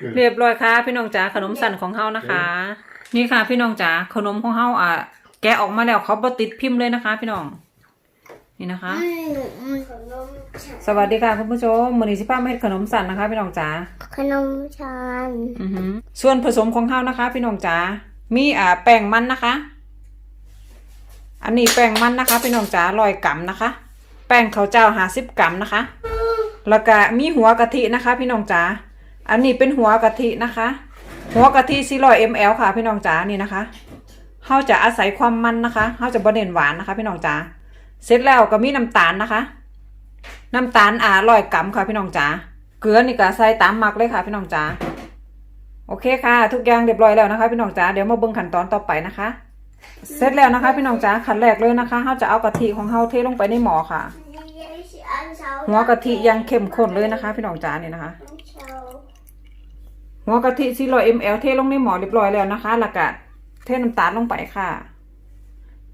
Good. เรียบร้อยค่ะ พี่น้องจ๋าขนมสั่นของเฮานะคะ นี่ค่ะ พี่น้องจ๋าขนมของเฮาอะ แกะออกมาแล้วเขาบ่ติดพิมพ์เลยนะคะ พี่น้อง นี่นะคะขนมฉันสวัสดีค่ะคุณผู้ชมมื้อนี้สิพามาเฮ็ดขนมสั่นนะคะ พี่น้องจ๋าขนมฉันอือหือส่วนผสมของเฮานะคะ พี่น้องจ๋ามีอ่าแป้งมันนะคะ อันนี้แป้งมันนะคะ พี่น้องจ๋าร้อยกรัมนะคะ แป้งข้าวเจ้าห้าสิบกรัมนะคะ แล้วก็มีหัวกะทินะคะ พี่น้องจ๋า อันนี้เป็นหัวกะทินะคะ หัวกะทิ400 ml ค่ะพี่น้องจ๋านี่นะคะเฮาจะอาศัยความมันนะคะเฮาจะบ่เน้นหวานนะคะ พี่น้องจ๋าเสร็จแล้วก็มีน้ำตาลนะคะ น้ำตาลอ่าร้อยกรัมค่ะพี่น้องจ๋าเกลือนี่ก็ใส่ตามมักเลยค่ะ พี่น้องจ๋าโอเคค่ะ ทุกอย่างเรียบร้อยแล้วนะคะ พี่น้องจ๋าเดี๋ยวมาเบิ่งขั้นตอนต่อไปนะคะ เสร็จแล้วนะคะ พี่น้องจ๋าขั้นแรกเลยนะคะเฮาจะเอากะทิของเฮาเทลงไปในหม้อค่ะ หัวกะทิยังเข้มข้นเลยนะคะ พี่น้องจ๋านี่นะคะ หัวกะทิ400 ml เทลงในหม้อเรียบร้อยแล้วนะคะแล้วก็เทน้ำตาลลงไปค่ะ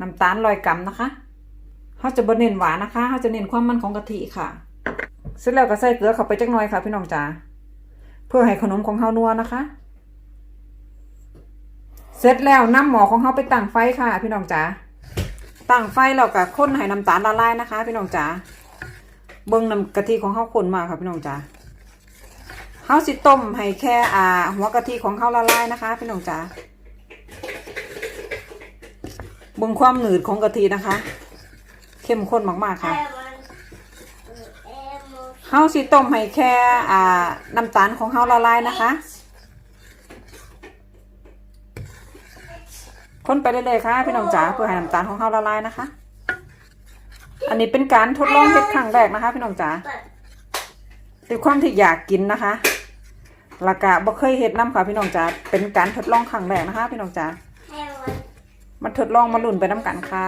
น้ำตาล100กรัมนะคะเขาจะบ่เน้นหวานนะคะเขาจะเน้นความมันของกะทิค่ะ เสร็จแล้วก็ใส่เกลือเข้าไปจักหน่อยค่ะ พี่น้องจ๋าเพื่อให้ขนมของเฮานัวนะคะ เสร็จแล้วน้ำหมอของเฮาไปตั้งไฟค่ะ พี่น้องจ๋าตั้งไฟแล้วก็คนให้น้ำตาลละลายนะคะ พี่น้องจ๋าเบิ่งน้ำกะทิของเฮาข้นมากค่ะพี่น้องจ๋า เฮาสิต้มให้แค่อ่า หัวกะทิของเฮาละลายนะคะ พี่น้องจ๋าเบิ่งความหนืดของกะทินะคะ เข้มข้นมากๆค่ะเฮาสิต้มให้แค่อ่าน้ำตาลของเฮาละลายนะคะคนไปเรื่อยๆค่ะพี่น้องจ๋าเพื่อให้น้ำตาลของเฮาละลายนะคะ อันนี้เป็นการทดลองเฮ็ดครั้งแรกนะคะ พี่น้องจ๋าด้วยความที่อยากกินนะคะแล้วก็บ่เคยเฮ็ดน้ำค่ะพี่น้องจ๋าเป็นการทดลองครั้งแรกนะคะ พี่น้องจ๋ามาทดลองมาลุ่นไปน้ำกันค่ะ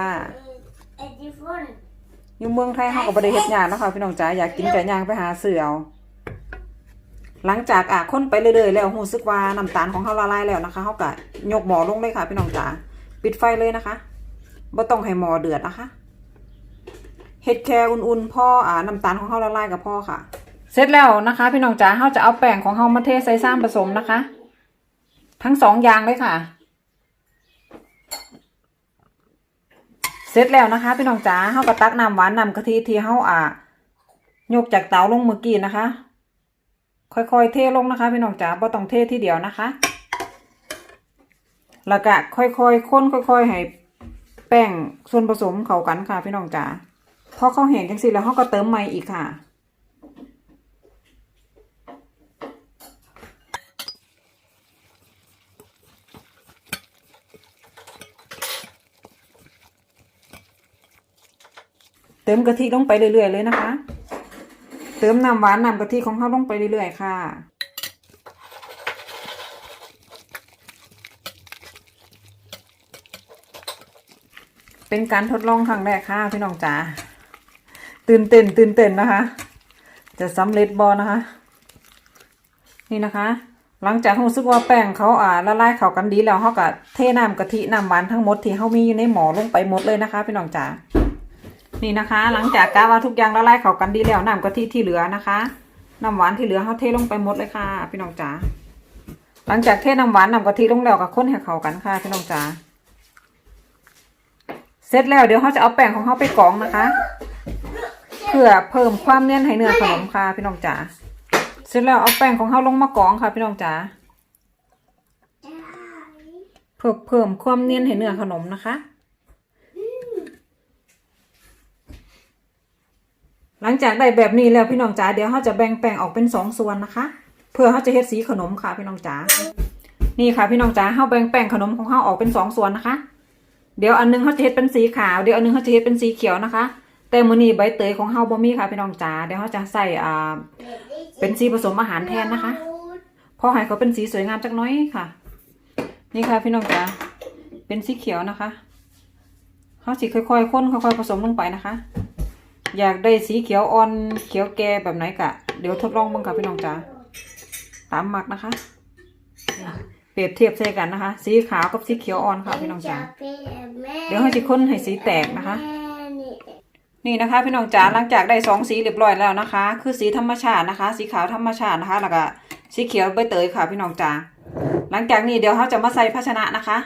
อยู่เมืองไทยเฮาก็บ่ได้เฮ็ดหยังนะคะพี่น้องจ๋าอยากกินไก่ย่างไปหาซื้อเอาหลังจากอะค้นไปเรื่อยๆแล้วรู้สึกว่าน้ำตาลของเฮาละลายแล้วนะคะเฮาก็ยกหม้อลงเลยค่ะพี่น้องจ๋าปิดไฟเลยนะคะบ่ต้องให้หม้อเดือดนะคะเฮ็ดแค่อุ่นๆพ่ออ่าน้ำตาลของเฮาละลายกับพ่อค่ะ เสร็จแล้วนะคะ พี่น้องจ๋าเฮาจะเอาแป้งของเฮามาเทใส่ซ้ำผสมนะคะ ทั้งสองอย่างเลยค่ะ เสร็จแล้วนะคะ พี่น้องจ๋าเฮาก็ตักน้ำหวานน้ำกะทิที่เฮาอ่ายกจากเตาลงเมื่อกี้นะคะ ค่อยๆเทลงนะคะ พี่น้องจ๋าบ่ต้องเททีเดียวนะคะ แล้วก็ค่อยๆค้นค่อยๆให้แป้งส่วนผสมเข้ากันค่ะ พี่น้องจ๋าพอเขาแห้งจังสิแล้วเฮาก็เติมใหม่อีกค่ะ เติมกะทิลงไปเรื่อยๆเลยนะคะ เติมน้ำหวานน้ำกะทิของเขาลงไปเรื่อยๆค่ะ เป็นการทดลองครั้งแรกค่ะพี่น้องจ๋าตื่นเต้นตื่นเต้นนะคะ จะสำเร็จบอนะคะ นี่นะคะ หลังจากรู้สึกว่าแป้งเขาอ่าละลายเข้ากันดีแล้วเขาก็เทน้ำกะทิน้ำหวานทั้งหมดที่เขามีอยู่ในหม้อลงไปหมดเลยนะคะ พี่น้องจ๋า นี่นะคะ หลังจากกาว่าทุกอย่างละลายเข้ากันดีแล้วน้ำกะทิที่เหลือนะคะน้ำหวานที่เหลือเขาเทลงไปหมดเลยค่ะ พี่น้องจ๋าหลังจากเทน้ำหวานน้ำกะทิลงแล้วก็คนให้เข้ากันค่ะพี่น้องจ๋าเสร็จแล้วเดี๋ยวเขาจะเอาแป้งของเขาไปกรองนะคะ เพื่อเพิ่มความเนียนให้เนื้อขนมค่ะพี่น้องจ๋าเสร็จแล้วเอาแป้งของเขาลงมากรองค่ะ พี่น้องจ๋าเพื่อเพิ่มความเนียนให้เนื้อขนมนะคะ หลั งจากได้แบบนี้แล้วพี่น้องจ๋าเดี๋ยวเขาจะแบ่งแป้งออกเป็นสองส่วนนะคะ เพื่อเขาจะเฮ็ดสีขนมค่ะพี่น้องจ๋านี่ค่ะพี่น้องจ๋าเขาแบ่งแป้งขนมของเขาออกเป็นสองส่วนนะคะ เดี๋ยวอันนึงเขาจะเฮ็ดเป็นสีขาวเดี๋ยวอันนึงเขาจะเฮ็ดเป็นสีเขียวนะคะ แต่มือนี้ใบเตยของเฮาบ่มีค่ะพี่น้องจ๋าเดี๋ยวเขาจะใส่อ่าเป็นสีผสมอาหารแทนนะคะพอให้เขาเป็นสีสวยงามจักน้อยค่ะ นี่ค่ะพี่น้องจ๋าเป็นสีเขียวนะคะเขาสิค่อยๆข้นค่อยๆผสมลงไปนะคะ อยากได้สีเขียวอ่อนเขียวแก่แบบไหนกะ เดี๋ยวทดลองบ้างค่ะพี่น้องจ๋าตามหมักนะคะ เปรียบเทียบใส่กันนะคะ สีขาวกับสีเขียวอ่อนค่ะพี่น้องจ๋าเดี๋ยวให้สิค้นให้สีแตกนะคะ นี่นะคะ พี่น้องจ๋าหลังจากได้สองสีเรียบร้อยแล้วนะคะ คือสีธรรมชาตินะคะ สีขาวธรรมชาตินะคะ แล้วก็สีเขียวใบเตยค่ะพี่น้องจ๋าหลังจากนี้เดี๋ยวเขาจะมาใส่ภาชนะนะคะ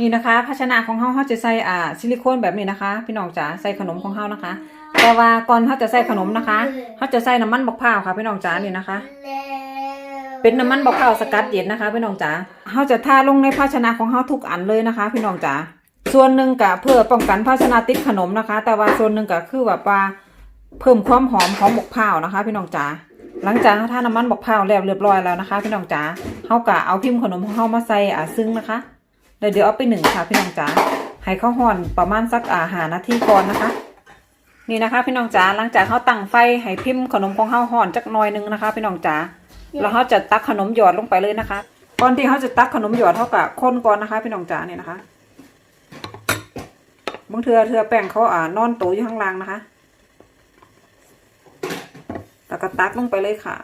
นี่นะคะ ภาชนะของเขาเขาจะใส่อ่าซิลิโคนแบบนี้นะคะ พี่น้องจ๋าใส่ขนมของเขานะคะ แต่ว่าก่อนเขาจะใส่ขนมนะคะเขาจะใส่น้ำมันบักพร้าวค่ะ พี่น้องจ๋านี่นะคะ เป็นน้ำมันบักพร้าวสกัดเย็นนะคะ พี่น้องจ๋าเขาจะทาลงในภาชนะของเขาทุกอันเลยนะคะ พี่น้องจ๋าส่วนหนึ่งก็เพื่อป้องกันภาชนะติดขนมนะคะ แต่ว่าส่วนหนึ่งก็คือแบบว่าเพิ่มความหอมของบักพร้าวนะคะ พี่น้องจ๋าหลังจากเขาทาน้ำมันบักพร้าวแล้วเรียบร้อยแล้วนะคะ พี่น้องจ๋าเขาก็เอาพิมพ์ขนมของเขามาใส่อ่าซึ่งนะคะ แล้วเดี๋ยวเอาไปหนึ่งค่ะพี่น้องจ๋าให้เขาห่อนประมาณสักอาหานาทีก่อนนะคะ นี่นะคะ พี่น้องจ๋าหลังจากเขาตั้งไฟให้พิมพ์ขนมของเขาห่อนจักหน่อยหนึงนะคะ พี่น้องจ๋าแล้วเขาจะตักขนมหยอดลงไปเลยนะคะก่อนที่เขาจะตักขนมหยอดเขากะคนก่อนนะคะ พี่น้องจ๋าเนี่ยนะคะบางเทือเทือแป้งเขาอ่านอนโตอยู่ข้างล่างนะคะแล้วก็ตักลงไปเลยค่ะ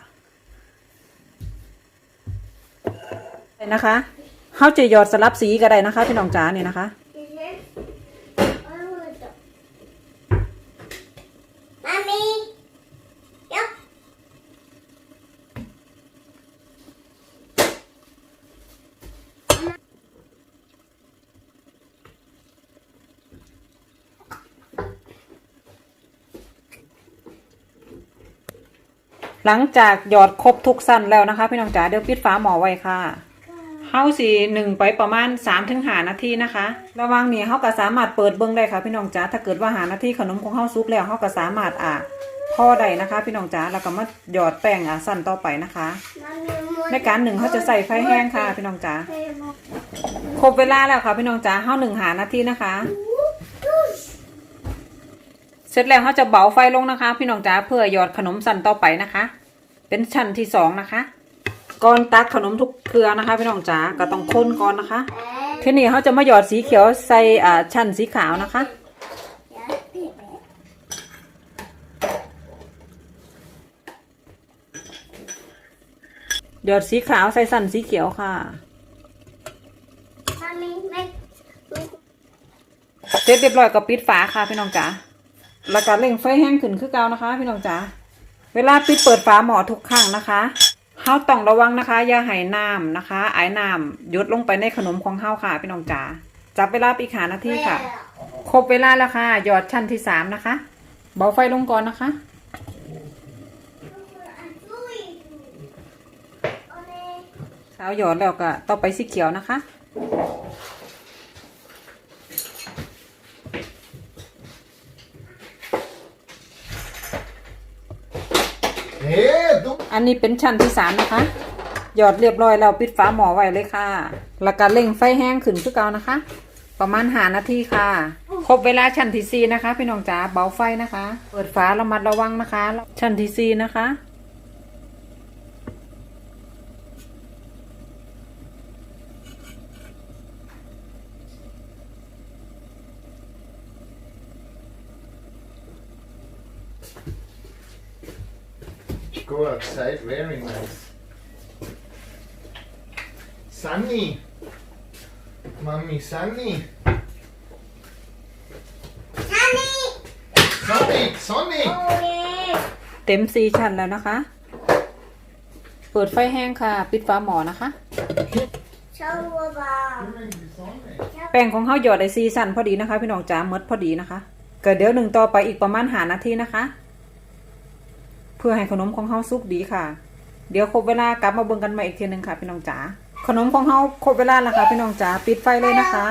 เลยนะคะ เขาจะหยอดสลับสีก็ได้นะคะ พี่น้องจ๋าเนี่ยนะคะมามียกหลังจากหยอดครบทุกสั้นแล้วนะคะ พี่น้องจ๋าเดี๋ยวปิดฝาหม้อไว้ค่ะ เฮาสีหนึ่งไปประมาณ3าถึงหานาทีนะคะ ระว่างนี้เฮาก็สามารถเปิดเบิ้งได้ค่ะ พี่น้องจ๋าถ้าเกิดว่าหานาทีขนมของเฮาสุกแล้วเฮาก็สามารถอะพ่อได้นะคะ พี่น้องจ๋าแล้วก็มาหยอดแป้งอะสั้นต่อไปนะคะ ในการหนึ่งเขาจะใส่ไฟแห้งค่ะ พี่น้องจ๋าครบเวลาแล้วค่ะพี่น้องจ๋าเฮาหนึ่งหานาทีนะคะ เสร็จแล้วเขาจะเบาไฟลงนะคะ พี่น้องจ๋าเพื่อหยอดขนมสั้นต่อไปนะคะ เป็นชั้นที่สองนะคะ ก่อนตักขนมทุกเครือนะคะพี่น้องจ๋าก็ต้องคนก่อนนะคะ ทีนี้เขาจะมาหยอดสีเขียวใส่อ่าชั้นสีขาวนะคะ หยอดสีขาวใส่ชั้นสีเขียวค่ะเสร็จเรียบร้อยก็ปิดฝาค่ะพี่น้องจ๋าแล้วก็เร่งไฟแห้งขึ้นคือเก่านะคะ พี่น้องจ๋าเวลาปิดเปิดฝาหม้อทุกครั้งนะคะ เฮาต้องระวังนะคะ อย่าให้น้ำนะคะ ไอ้น้ำหยดลงไปในขนมของเฮาค่ะ พี่น้องจ๋าจับเวลาไปอีกหานาทีค่ะ ครบเวลาแล้วค่ะ หยอดชั้นที่สามนะคะ เบาไฟลงก่อนนะคะ สาวหยอดแล้วก็ต่อไปสีเขียวนะคะ อันนี้เป็นชั้นที่สามนะคะ หยอดเรียบร้อยแล้วปิดฝาหม้อไว้เลยค่ะ แล้วก็เร่งไฟแห้งขึ้นคือเก่านะคะ ประมาณหานาทีค่ะ ครบเวลาชั้นที่สี่นะคะ พี่น้องจ๋าเบาไฟนะคะ เปิดฝาระมัดระวังนะคะ ชั้นที่สี่นะคะ go outside wearing nice. Sunny. Mommy, sunny. ท่านี่ Sunny, sunny. โอ้ยเต็มสี่ชั้นแล้วนะคะ เปิดไฟแห้งค่ะ ปิดฝาหม้อนะคะชาวบ้าน Sunny. แป้งของเขาหยอดได้สี่ชั้นพอดีนะคะ พี่น้องจ๋าเมดพอดีนะคะก็เดี๋ยวหนึ่งต่อไปอีกประมาณหานาทีนะคะเพื่อให้ขนมของเขาสุกดีค่ะ เดี๋ยวครบเวลากลับมาเบิ่งกันใหม่อีกทีหนึ่งค่ะ พี่น้องจ๋า ขนมของเขาครบเวลาแล้วค่ะ พี่น้องจ๋า ปิดไฟเลยนะคะ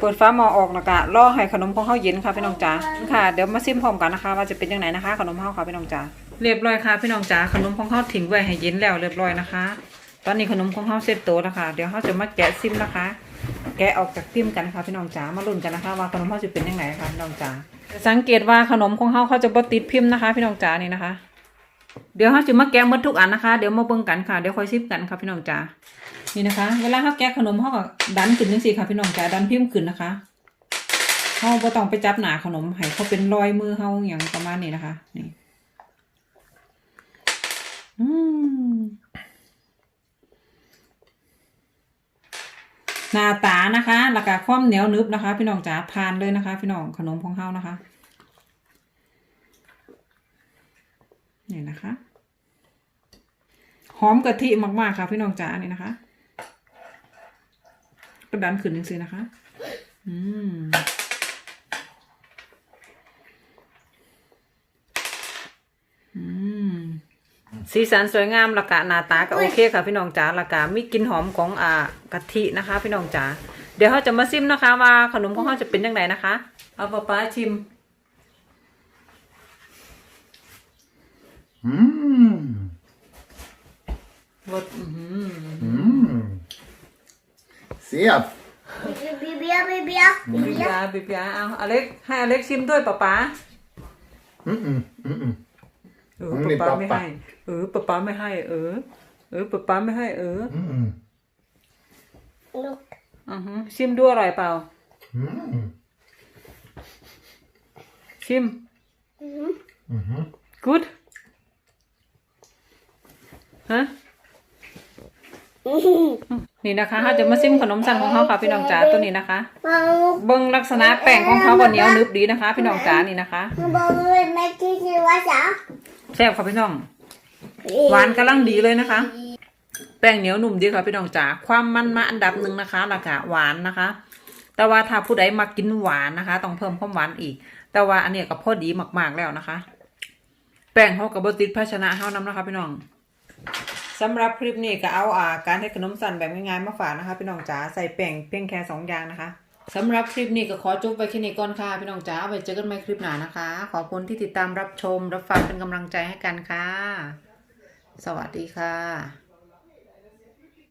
เปิดฟ้าหมอออกแล้วก็รอให้ขนมของเขาเย็นค่ะ พี่น้องจ๋า ค่ะ เดี๋ยวมาซิมพร้อมกันนะคะ ว่าจะเป็นยังไงนะคะ ขนมเขาค่ะพี่น้องจ๋า เรียบร้อยค่ะ พี่น้องจ๋า ขนมของเขาทิ้งไว้ให้เย็นแล้วเรียบร้อยนะคะ ตอนนี้ขนมของเขาเสร็จโตแล้วค่ะ เดี๋ยวเขาจะมาแกะซิมนะคะ แกะออกจากพิมพ์กันค่ะ พี่น้องจ๋า มาลุ้นกันนะคะ ว่าขนมเขาจะเป็นยังไงค่ะพี่น้องจ๋า สังเกตว่าขนมของเขาเขาจะบ่ติดพิมพ์นะคะ พี่น้องจ๋านี่นะคะ เดี๋ยวเขาจะมาแกะมดทุกอันนะคะ เดี๋ยวมาเบิ่งกันค่ะ เดี๋ยวค่อยซิมกันค่ะพี่น้องจ๋า นี่นะคะ เวลาเขาแกะขนมเขาก็ดันขึ้นจังซี่ค่ะพี่น้องจ๋า ดันพิมพ์ขึ้นนะคะเขาบ่ต้องไปจับหนาขนมให้เขาเป็นรอยมือเขาอย่างประมาณนี้นะคะ นี่ อืมหน้าตานะคะ แล้วก็ความเหนียวนึบนะคะ พี่น้องจ๋าทานเลยนะคะ พี่น้องขนมของเขานะคะ นี่นะคะ หอมกะทิมากๆค่ะพี่น้องจ๋านี่นะคะก็ดันขึ้นจริงๆนะคะอืมอืมสีสันสวยงามและกะหน้าตาก็โอเคค่ะพี่น้องจ๋าและกะมีกลิ่นหอมของอ่ากะทินะคะ พี่น้องจ๋าเดี๋ยวเขาจะมาซิมนะคะ ว่าขนมของเขาจะเป็นยังไงนะคะ เอาป๊าป๊าชิม Mm. รสอื้อหือ Mm. Sehr. บีเบียบีเบียบีบิเบีย ยาบิบยาเอาอเล็กให้อเล็กชิมด้วยป๊าป๊า Mm-mm. Mm-mm. เอออืมป๊าป๊านี่ไม่ป๊าป๊าให้เออป๊าป๊าไม่ให้ เออ เออป๊าป๊าไม่ให้เออ Mm-mm. ลูกอือฮึชิมด้วยอร่อยเปล่า Mm. ชิม Mhm. good ฮะนี่นะคะเขาจะมาซิมขนมสั่งของเขาค่ะพี่น้องจ๋าตัวนี้นะคะ เบิ้งลักษณะแป้งของเขาก็เหนียวนึบดีนะคะ พี่น้องจ๋านี่นะคะบอกเลยแม่ที่ชื่อว่าจ๋าแซ่บค่ะพี่น้อง หวานกำลังดีเลยนะคะ แป้งเหนียวหนุ่มดีค่ะพี่น้องจ๋าความมันมาอันดับหนึ่งนะคะราคาหวานนะคะ แต่ว่าถ้าผู้ใดมากินหวานนะคะ ต้องเพิ่มความหวานอีก แต่ว่าอันนี้ก็พอดีมากๆแล้วนะคะ แป้งเขากับบติดภาชนะเขานำนะคะ พี่น้อง สำหรับคลิปนี้ก็เอาอาการให้ขนมสั่นแบบง่ายๆมาฝากนะคะ พี่น้องจ๋าใส่แป้งเพียงแค่สองอย่างนะคะสำหรับคลิปนี้ก็ขอจบไปแค่นี้ก่อนค่ะ พี่น้องจ๋าไว้เจอกันใหม่คลิปหน้านะคะ ขอบคุณที่ติดตามรับชมรับฟังเป็นกำลังใจให้กันค่ะ สวัสดีค่ะ